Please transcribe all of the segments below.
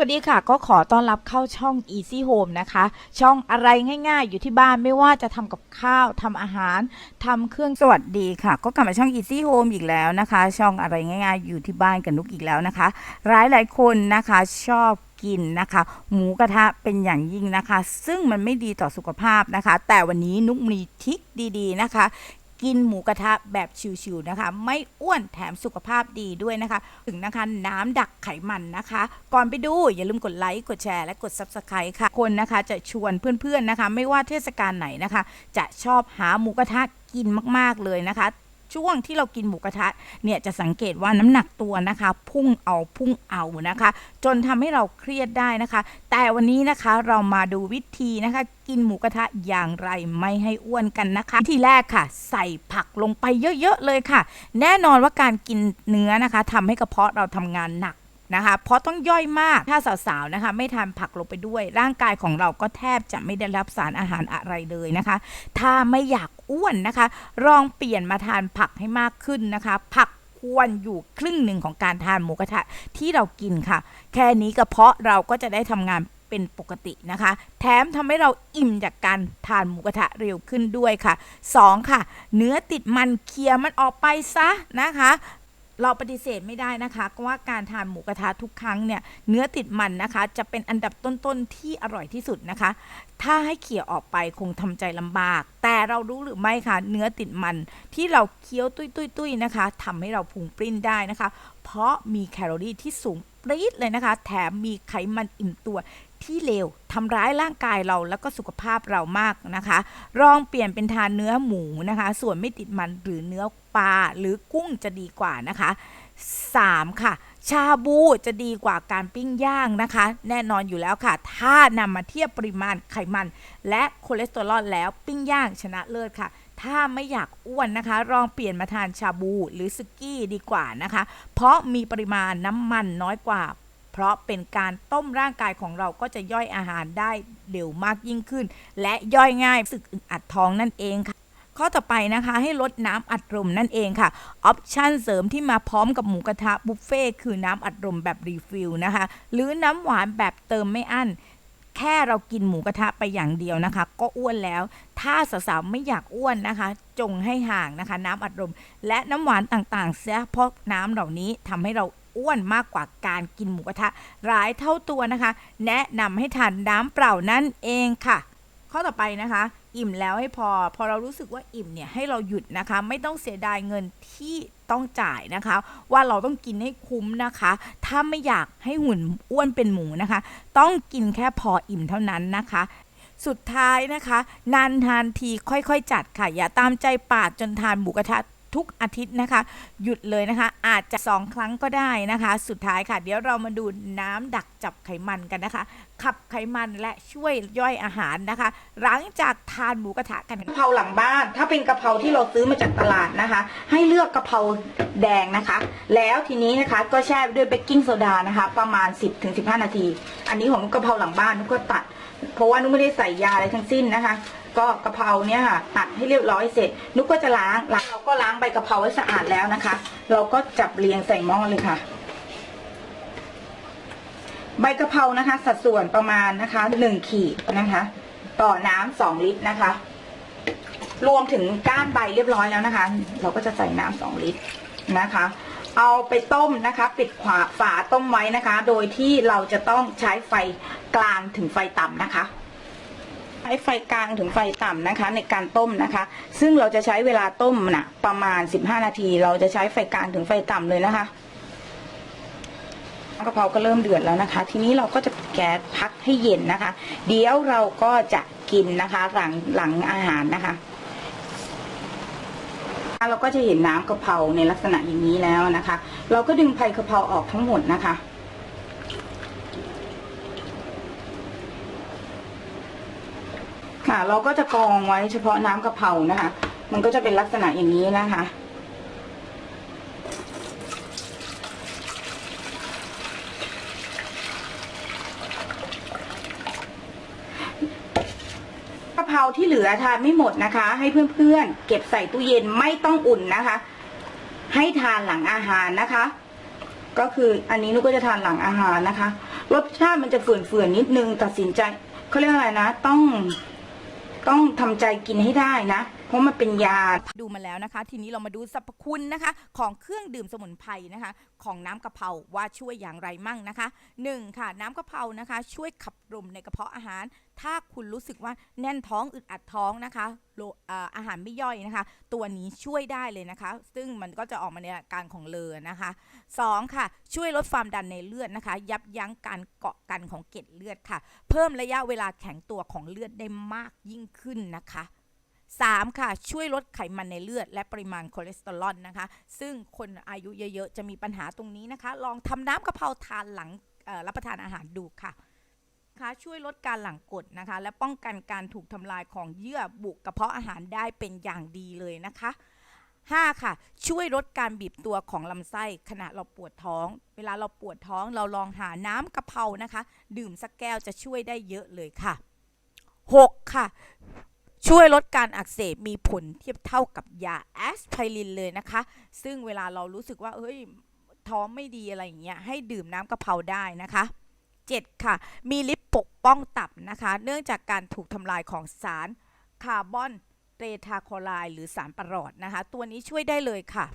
วัสดีค่ะ ก็ขอต้อนรับเข้าช่อง Easy Home นะคะ ช่องอะไรง่ายๆ อยู่ที่บ้านไม่ว่าจะทำกับข้าวทำอาหารทำเครื่องสวัสดีค่ะ ก็กลับมาช่อง Easy Home อีกแล้วนะคะ ช่องอะไรง่ายๆ อยู่ที่บ้านกับนุกอีกแล้วนะคะ หลายหลายๆคนนะคะชอบกินนะคะ หมูกระทะเป็นอย่างยิ่งนะคะ ซึ่งมันไม่ดีต่อสุขภาพนะคะ แต่วันนี้นุกมีทิคดีๆนะคะ กินหมูกระทะแบบชิวๆนะคะ ไม่อ้วนแถมสุขภาพดีด้วยนะคะ ถึงนะคะน้ำดักไขมันนะคะ ก่อนไปดูอย่าลืมกดไลค์กดแชร์และกด Subscribe ค่ะ คนนะคะจะชวนเพื่อนๆนะคะ ไม่ว่าเทศกาลไหนนะคะ จะชอบหาหมูกระทะกินมากๆเลยนะคะ ช่วงที่เรากินหมูกระทะเนี่ยจะสังเกตว่าน้ำหนักตัวนะคะ พุ่งเอาพุ่งเอานะคะ จนทำให้เราเครียดได้นะคะ แต่วันนี้นะคะเรามาดูวิธีนะคะ กินหมูกระทะอย่างไรไม่ให้อ้วนกันนะคะวิธีแรกค่ะ ใส่ผักลงไปเยอะๆเลยค่ะ แน่นอนว่าการกินเนื้อนะคะทำให้กระเพาะเราทำงานหนัก นะคะเพราะต้องย่อยมากถ้าสาวๆนะคะไม่ทานผักลงไปด้วย ร่างกายของเราก็แทบจะไม่ได้รับสารอาหารอะไรเลยนะคะ ถ้าไม่อยากอ้วนนะคะลองเปลี่ยนมาทานผักให้มากขึ้นนะคะ ผักควรอยู่ครึ่งหนึ่งของการทานหมูกระทะที่เรากินค่ะ แค่นี้กระเพาะเราก็จะได้ทำงานเป็นปกตินะคะ แถมทำให้เราอิ่มจากการทานหมูกระทะเร็วขึ้นด้วยค่ะ 2. ค่ะ เนื้อติดมันเคลียร์มันออกไปซะนะคะ เราปฏิเสธไม่ได้นะคะว่าการทานหมูกระทะทุกครั้งเนี่ยเนื้อติดมันนะคะ จะเป็นอันดับต้นๆที่อร่อยที่สุดนะคะ ถ้าให้เขี่ยออกไปคงทำใจลำบาก แต่เรารู้หรือไม่คะเนื้อติดมันที่เราเคี้ยวตุ้ยๆๆนะคะทำให้เราพุงปริ้นได้นะคะ เพราะมีแคลอรี่ที่สูงปรี๊ดเลยนะคะ แถมมีไขมันอิ่มตัว ที่เลวทำร้ายร่างกายเราแล้วก็สุขภาพเรามากนะคะลองเปลี่ยนเป็นทานเนื้อหมูนะคะ ส่วนไม่ติดมันหรือเนื้อปลาหรือกุ้งจะดีกว่านะคะ 3. ค่ะ ชาบูจะดีกว่าการปิ้งย่างนะคะ แน่นอนอยู่แล้วค่ะ ถ้านำมาเทียบปริมาณไขมัน และคอเลสเตอรอลแล้วปิ้งย่างชนะเลิศค่ะถ้าไม่อยากอ้วนนะคะ ลองเปลี่ยนมาทานชาบูหรือสุกี้ดีกว่านะคะ เพราะมีปริมาณน้ำมันน้อยกว่า เพราะเป็นการต้มร่างกายของเราก็จะย่อยอาหารได้เร็วมากยิ่งขึ้น และย่อยง่ายสึกอึดอัดท้องนั่นเองค่ะข้อต่อไปนะคะให้ลดน้ำอัดลมนั่นเองค่ะออปชันเสริมที่มาพร้อมกับหมูกระทะบุฟเฟ่คือน้ำอัดลมแบบรีฟิลนะคะ หรือน้ำหวานแบบเติมไม่อั้นแค่เรากินหมูกระทะไปอย่างเดียวนะคะ ก็อ้วนแล้ว ถ้าสาวๆไม่อยากอ้วนนะคะ จงให้ห่างนะคะ น้ำอัดลมและน้ำหวานต่างๆเสียเพราะน้ำเหล่านี้ทำให้เรา อ้วนมากกว่าการกินหมูกระทะหลายเท่าตัวนะคะ แนะนำให้ทานน้ำเปล่านั่นเองค่ะ ข้อต่อไปนะคะ อิ่มแล้วให้พอ พอเรารู้สึกว่าอิ่มเนี่ยให้เราหยุดนะคะ ไม่ต้องเสียดายเงินที่ต้องจ่ายนะคะ ว่าเราต้องกินให้คุ้มนะคะ ถ้าไม่อยากให้หุ่นอ้วนเป็นหมูนะคะ ต้องกินแค่พออิ่มเท่านั้นนะคะสุดท้ายนะคะ นานทานทีค่อยๆ จัดค่ะ อย่าตามใจปากจนทานหมูกระทะ ทุกอาทิตย์นะคะ หยุดเลยนะคะ อาจจะสองครั้งก็ได้นะคะ สุดท้ายค่ะ เดี๋ยวเรามาดูน้ำดักจับไขมันกันนะคะ ขับไขมันและช่วยย่อยอาหารนะคะ หลังจากทานหมูกระทะกันกะเพราหลังบ้าน ถ้าเป็นกะเพราที่เราซื้อมาจากตลาดนะคะ ให้เลือกกะเพราแดงนะคะ แล้วทีนี้นะคะก็แช่ด้วยเบกกิ้งโซดานะคะ ประมาณ 10-15 นาที อันนี้ของกะเพราหลังบ้านนุก็ตัด เพราะว่านุกไม่ได้ใส่ยาอะไรทั้งสิ้นนะคะ ก็กะเพราเนี่ยค่ะตัดให้เรียบร้อยเสร็จ นุกก็จะล้างล้างเราก็ล้าง ใบกะเพราให้สะอาดแล้วนะคะ เราก็จับเรียงใส่หม้อเลยค่ะ ใบกะเพรานะคะ สัดส่วนประมาณนะคะหนึ่งขีดนะคะ ต่อน้ำสองลิตรนะคะ รวมถึงก้านใบเรียบร้อยแล้วนะคะ เราก็จะใส่น้ำสองลิตรนะคะ เอาไปต้มนะคะ ปิดขวาฝาต้มไว้นะคะ โดยที่เราจะต้องใช้ไฟกลางถึงไฟต่ำนะคะ ช้ไฟกลางถึงไฟต่ำนะคะ ในการต้มนะคะ ซึ่งเราจะใช้เวลาต้มนะประมาณ 15 นาที เราจะใช้ไฟกลางถึงไฟต่ำเลยนะคะกะเพราก็เริ่มเดือดแล้วนะคะ ทีนี้เราก็จะแก๊สพักให้เย็นนะคะ เดี๋ยวเราก็จะกินนะคะหลังหลังอาหารนะคะเราก็จะเห็นน้ำกะเพราในลักษณะอย่างนี้แล้วนะคะ เราก็ดึงไผ่กะเพราออกทั้งหมดนะคะ ค่ะ เราก็จะกรองไว้เฉพาะน้ำกะเพรานะคะ มันก็จะเป็นลักษณะอย่างนี้นะคะ กะเพราที่เหลือทานไม่หมดนะคะ ให้เพื่อนๆ เก็บใส่ตู้เย็นไม่ต้องอุ่นนะคะ ให้ทานหลังอาหารนะคะ ก็คืออันนี้นุกก็จะทานหลังอาหารนะคะ รสชาติมันจะเฝื่อนๆนิดนึงตัดสินใจเขาเรียกอะไรนะ ต้อง ต้องทำใจกินให้ได้นะ เพราะมันเป็นยา ดูมาแล้วนะคะ ทีนี้เรามาดูสรรพคุณนะคะ ของเครื่องดื่มสมุนไพรนะคะ ของน้ำกะเพราว่าช่วยอย่างไรมั่งนะคะ 1. ค่ะน้ำกะเพรานะคะ ช่วยขับลมในกระเพาะอาหาร ถ้าคุณรู้สึกว่าแน่นท้องอึดอัดท้องนะคะโลอ่ออาหารไม่ย่อยนะคะ ตัวนี้ช่วยได้เลยนะคะ ซึ่งมันก็จะออกมาในอาการของเลอนะคะ 2. ค่ะ ช่วยลดความดันในเลือดนะคะ ยับยั้งการเกาะกันของเกล็ดเลือดค่ะ เพิ่มระยะเวลาแข็งตัวของเลือดได้มากยิ่งขึ้นนะคะ 3. ค่ะ ช่วยลดไขมันในเลือด และปริมาณคอเลสเตอรอลนะคะ ซึ่งคนอายุเยอะๆ จะมีปัญหาตรงนี้นะคะ ลองทำน้ำกะเพราทานหลังรับประทานอาหารดูค่ะคะช่วยลดการหลั่งกรดนะคะ และป้องกันการถูกทำลายของเยื่อบุกระเพาะอาหารได้เป็นอย่างดีเลยนะคะ 5. ค่ะ ช่วยลดการบีบตัวของลำไส้ขณะเราปวดท้อง เวลาเราปวดท้องเราลองหาน้ำกระเพรานะคะ ดื่มสักแก้วจะช่วยได้เยอะเลยค่ะ 6. ค่ะ ช่วยลดการอักเสบมีผลเทียบเท่ากับยาแอสไพรินเลยนะคะ ซึ่งเวลาเรารู้สึกว่าเฮ้ยท้องไม่ดีอะไรอย่างเงี้ยให้ดื่มน้ำกระเพราได้นะคะ 7. ค่ะ มีลิปปกป้องตับนะคะ เนื่องจากการถูกทำลายของสารคาร์บอนเตทาโคไลหรือสารประหลอดนะคะ ตัวนี้ช่วยได้เลยค่ะ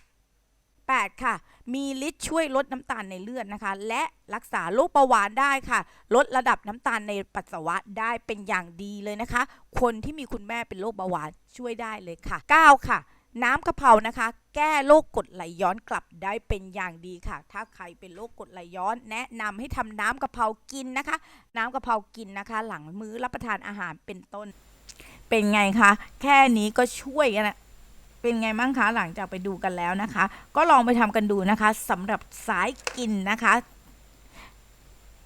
8. ค่ะ มีฤทธิ์ช่วยลดน้ำตาลในเลือดนะคะ และรักษาโรคเบาหวานได้ค่ะ ลดระดับน้ำตาลในปัสสาวะได้เป็นอย่างดีเลยนะคะ คนที่มีคุณแม่เป็นโรคเบาหวานช่วยได้เลยค่ะ 9 ค่ะ น้ำกะเพรานะคะ แก้โรคกรดไหลย้อนกลับได้เป็นอย่างดีค่ะ ถ้าใครเป็นโรคกรดไหลย้อน แนะนำให้ทำน้ำกะเพรากินนะคะ น้ำกะเพรากินนะคะ หลังมื้อรับประทานอาหารเป็นต้น เป็นไงคะแค่นี้ก็ช่วยนะ เป็นไงบ้างคะหลังจากไปดูกันแล้วนะคะ ก็ลองไปทำกันดูนะคะสำหรับสายกินนะคะ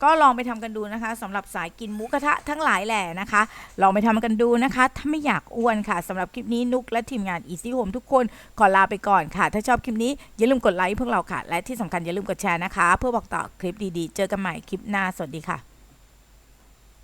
ก็ลองไปทำกันดูนะคะสำหรับสายกินหมูกระทะทั้งหลายแหล่นะคะ ลองไปทำกันดูนะคะ ถ้าไม่อยากอ้วนค่ะสำหรับคลิปนี้นุกและทีมงาน Easy Home ทุกคนขอลาไปก่อนค่ะ ถ้าชอบคลิปนี้อย่าลืมกดไลค์พวกเราค่ะ และที่สำคัญอย่าลืมกดแชร์นะคะ เพื่อบอกต่อคลิปดีๆ เจอกันใหม่คลิปหน้าสวัสดีค่ะ